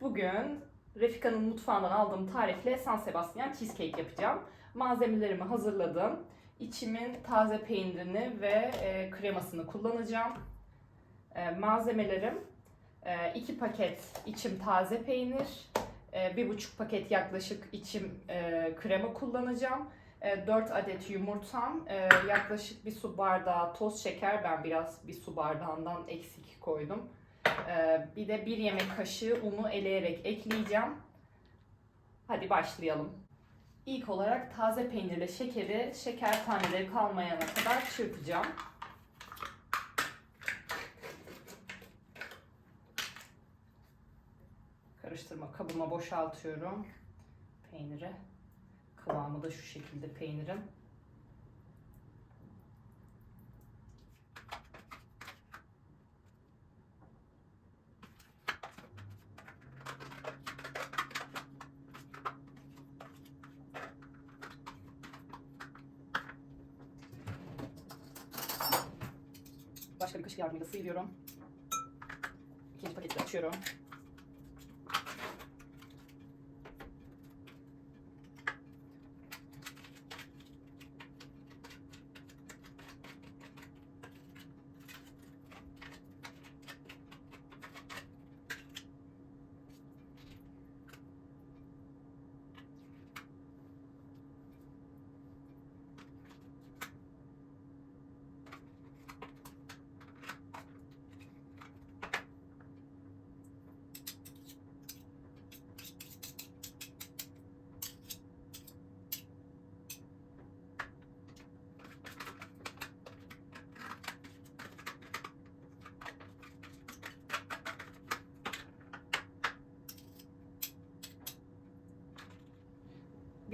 Bugün Refika'nın mutfağından aldığım tarifle San Sebastian cheesecake yapacağım. Malzemelerimi hazırladım. İçimin taze peynirini ve e, kremasını kullanacağım. E, malzemelerim 2 paket içim taze peynir, e, bir buçuk paket yaklaşık içim e, krema kullanacağım. 4 adet yumurtam, e, yaklaşık bir su bardağı toz şeker, ben biraz bir su bardağından eksik koydum. E, Bir de bir yemek kaşığı unu eleyerek ekleyeceğim. Hadi başlayalım. İlk olarak taze peynirle şekeri şeker taneleri kalmayana kadar çırpacağım. Karıştırma kabıma boşaltıyorum peyniri. Kıvamı da şu şekilde peynirin. Bir kaşık yardımıyla sıyırıyorum. İkinci paketi açıyorum.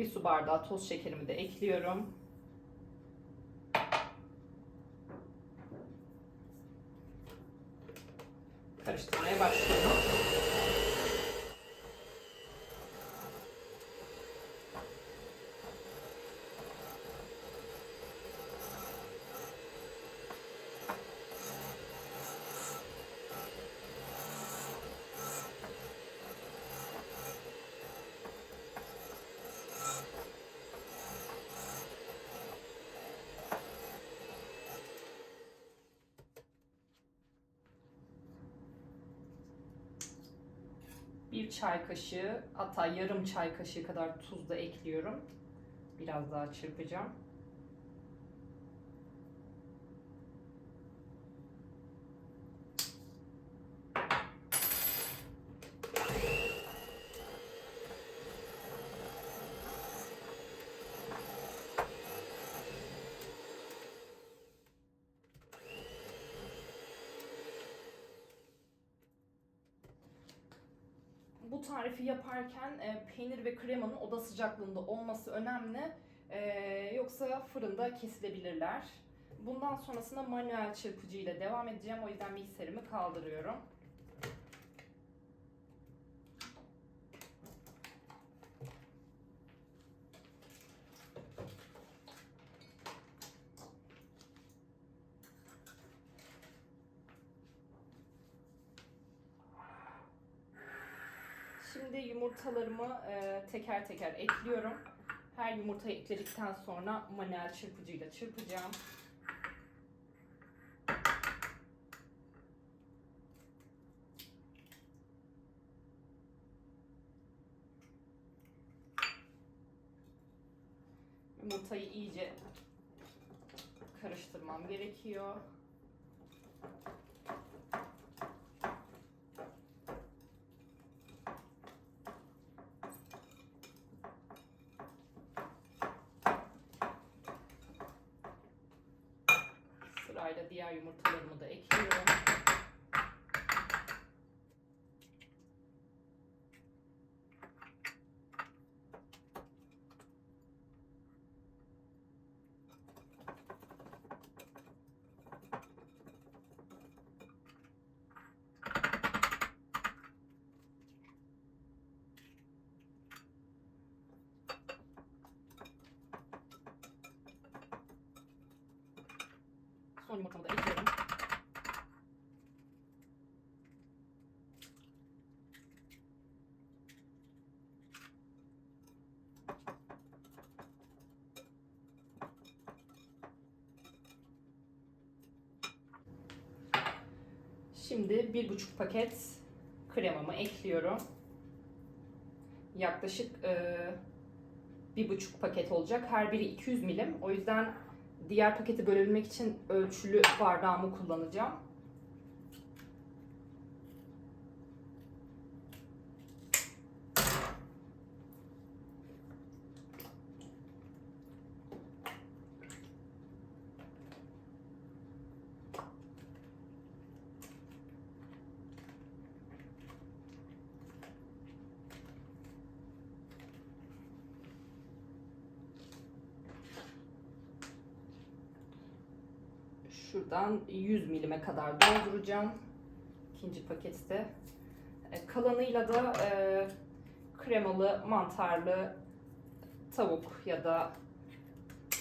Bir su bardağı toz şekerimi de ekliyorum. Karıştırmaya başlıyorum. Bir çay kaşığı hatta yarım çay kaşığı kadar tuz da ekliyorum. Biraz daha çırpacağım. Bu tarifi yaparken e, peynir ve kremanın oda sıcaklığında olması önemli. E, yoksa fırında kesilebilirler. Bundan sonrasında manuel çırpıcı ile devam edeceğim. O yüzden mikserimi kaldırıyorum. Şimdi yumurtalarımı e, teker teker ekliyorum. Her yumurtayı ekledikten sonra manuel çırpıcıyla çırpacağım. Yumurtayı iyice karıştırmam gerekiyor. Sırayla diğer yumurtalarımı da ekliyorum. Son yumurtamı da ekliyorum. Şimdi bir buçuk paket kremamı ekliyorum. Yaklaşık e, bir buçuk paket olacak. Her biri 200 milim. O yüzden diğer paketi bölebilmek için ölçülü bardağımı kullanacağım. Şuradan 100 milime kadar dolduracağım. İkinci pakette. E, Kalanıyla da e, kremalı, mantarlı tavuk ya da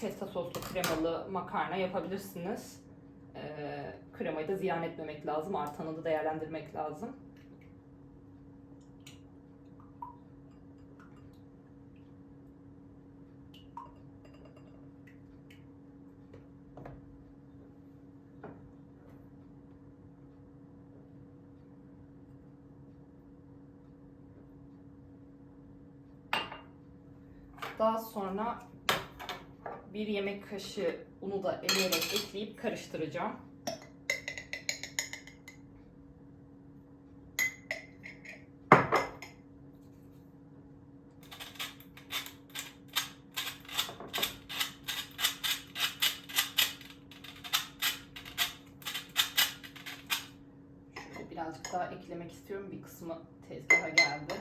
pesto soslu kremalı makarna yapabilirsiniz. E, kremayı da ziyan etmemek lazım. Artanı da değerlendirmek lazım. Daha sonra bir yemek kaşığı unu da eleyerek ekleyip karıştıracağım. Şöyle birazcık daha eklemek istiyorum. Bir kısmı tezgaha geldi.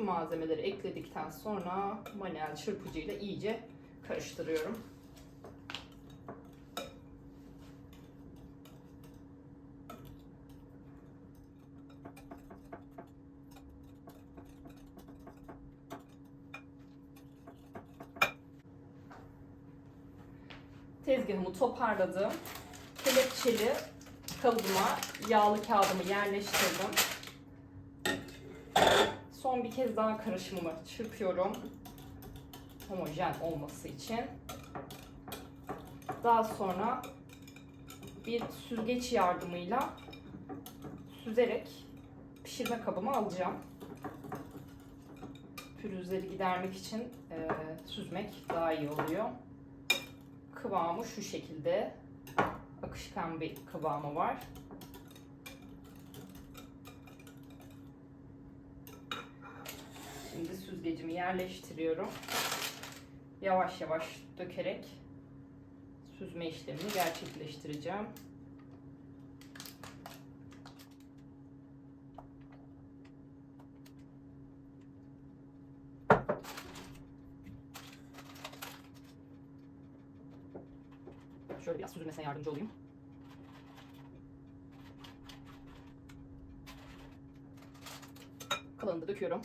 Tüm malzemeleri ekledikten sonra manuel çırpıcıyla iyice karıştırıyorum. Tezgahımı toparladım. Kelepçeli kalıbıma yağlı kağıdımı yerleştirdim. Bir kez daha karışımımı çırpıyorum. Homojen olması için. Daha sonra bir süzgeç yardımıyla süzerek pişirme kabıma alacağım. Pürüzleri gidermek için e, süzmek daha iyi oluyor. Kıvamı şu şekilde. Akışkan bir kıvamı var. Şimdi süzgecimi yerleştiriyorum. Yavaş yavaş dökerek süzme işlemini gerçekleştireceğim. Şöyle biraz süzülmesine yardımcı olayım. Kalanını da döküyorum.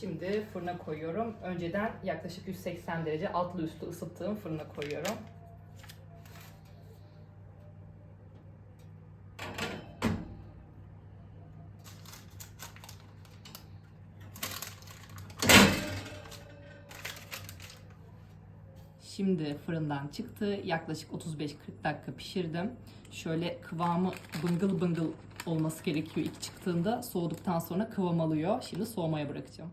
Şimdi fırına koyuyorum. Önceden yaklaşık 180 derece altlı üstü ısıttığım fırına koyuyorum. Şimdi fırından çıktı. Yaklaşık 35-40 dakika pişirdim. Şöyle kıvamı bıngıl bıngıl olması gerekiyor ilk çıktığında. Soğuduktan sonra kıvam alıyor. Şimdi soğumaya bırakacağım.